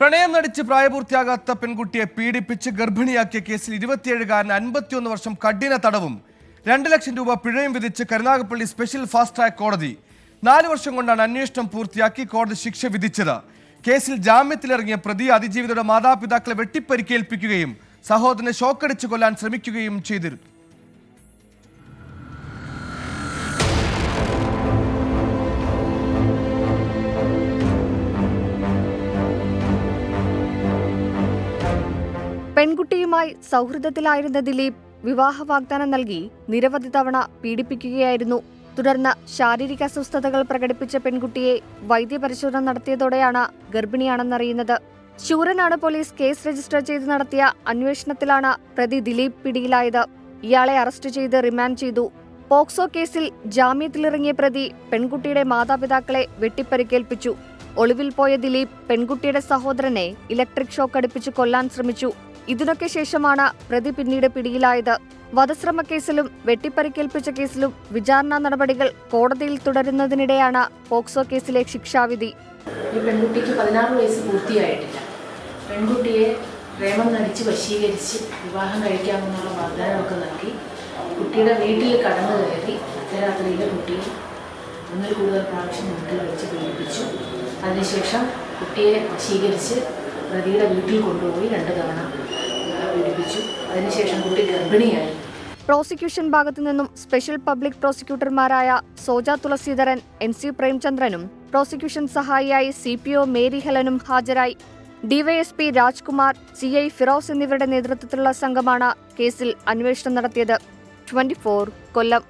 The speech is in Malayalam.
പ്രണയം നടിച്ച് പ്രായപൂർത്തിയാകാത്ത പെൺകുട്ടിയെ പീഡിപ്പിച്ച് ഗർഭിണിയാക്കിയ കേസിൽ ഇരുപത്തിയേഴുകാരന് അൻപത്തിയൊന്ന് വർഷം കഠിന തടവും രണ്ട് ലക്ഷം രൂപ പിഴയും വിധിച്ച് കരുനാഗപ്പള്ളി സ്പെഷ്യൽ ഫാസ്റ്റ് ട്രാക്ക് കോടതി. നാല് വർഷം കൊണ്ടാണ് അന്വേഷണം പൂർത്തിയാക്കി കോടതി ശിക്ഷ വിധിച്ചത്. കേസിൽ ജാമ്യത്തിലിറങ്ങിയ പ്രതി അതിജീവിതയുടെ മാതാപിതാക്കളെ വെട്ടിപ്പരിക്കേൽപ്പിക്കുകയും സഹോദരനെ ഷോക്കടിച്ചു കൊല്ലാൻ ശ്രമിക്കുകയും ചെയ്തിരുന്നു. പെൺകുട്ടിയുമായി സൗഹൃദത്തിലായിരുന്ന ദിലീപ് വിവാഹ വാഗ്ദാനം നൽകി നിരവധി തവണ പീഡിപ്പിക്കുകയായിരുന്നു. തുടർന്ന് ശാരീരിക അസ്വസ്ഥതകൾ പ്രകടിപ്പിച്ച പെൺകുട്ടിയെ വൈദ്യപരിശോധന നടത്തിയതോടെയാണ് ഗർഭിണിയാണെന്നറിയുന്നത്. ശൂരനാട് പോലീസ് കേസ് രജിസ്റ്റർ ചെയ്ത് നടത്തിയ അന്വേഷണത്തിലാണ് പ്രതി ദിലീപ് പിടിയിലായത്. ഇയാളെ അറസ്റ്റ് ചെയ്ത് റിമാൻഡ് ചെയ്തു. പോക്സോ കേസിൽ ജാമ്യത്തിലിറങ്ങിയ പ്രതി പെൺകുട്ടിയുടെ മാതാപിതാക്കളെ വെട്ടിപ്പരിക്കേൽപ്പിച്ചു. ഒളിവിൽ പോയ ദിലീപ് പെൺകുട്ടിയുടെ സഹോദരനെ ഇലക്ട്രിക് ഷോക്ക് അടുപ്പിച്ച് കൊല്ലാൻ ശ്രമിച്ചു. ഇതിനൊക്കെ ശേഷമാണ് പ്രതി പിന്നീട് പിടിയിലായത്. വധശ്രമ കേസിലും വെട്ടിപ്പരിക്കേൽപ്പിച്ച കേസിലും വിചാരണ നടപടികൾ കോടതിയിൽ തുടരുന്നതിനിടെയാണ് പോക്സോ കേസിലെ ശിക്ഷാവിധി. പെൺകുട്ടിക്ക് പതിനാറ് വയസ്സ് പൂർത്തിയായിട്ടില്ല. പെൺകുട്ടിയെ പ്രേമം നടിച്ച് വശീകരിച്ച് വിവാഹം കഴിക്കാമെന്നുള്ള വാഗ്ദാനമൊക്കെ നൽകി കുട്ടിയുടെ വീട്ടിൽ കടന്നു കയറി അർദ്ധരാത്രിയിൽ കുട്ടിയെ ഒന്നിൽ കൂടുതൽ പ്രാവശ്യം വീട്ടിൽ വെച്ച് പീഡിപ്പിച്ചു. അതിനുശേഷം കുട്ടിയെ വശീകരിച്ച് പ്രതിയുടെ വീട്ടിൽ കൊണ്ടുപോയി രണ്ട് തവണ. അതിനുശേഷം കുട്ടി ഗർഭിണിയായി. പ്രോസിക്യൂഷൻ ഭാഗത്തു നിന്നും സ്പെഷ്യൽ പബ്ലിക് പ്രോസിക്യൂട്ടർമാരായ സോജ തുളസീധരൻ എൻ സി പ്രേംചന്ദ്രനും പ്രോസിക്യൂഷൻ സഹായിയായി സി പി ഒ മേരി ഹെലനും ഹാജരായി. DYSP Rajkumar C I Firoz എന്നിവരുടെ നേതൃത്വത്തിലുള്ള സംഘമാണ് കേസിൽ അന്വേഷണം നടത്തിയത്. ട്വന്റി കൊല്ലം.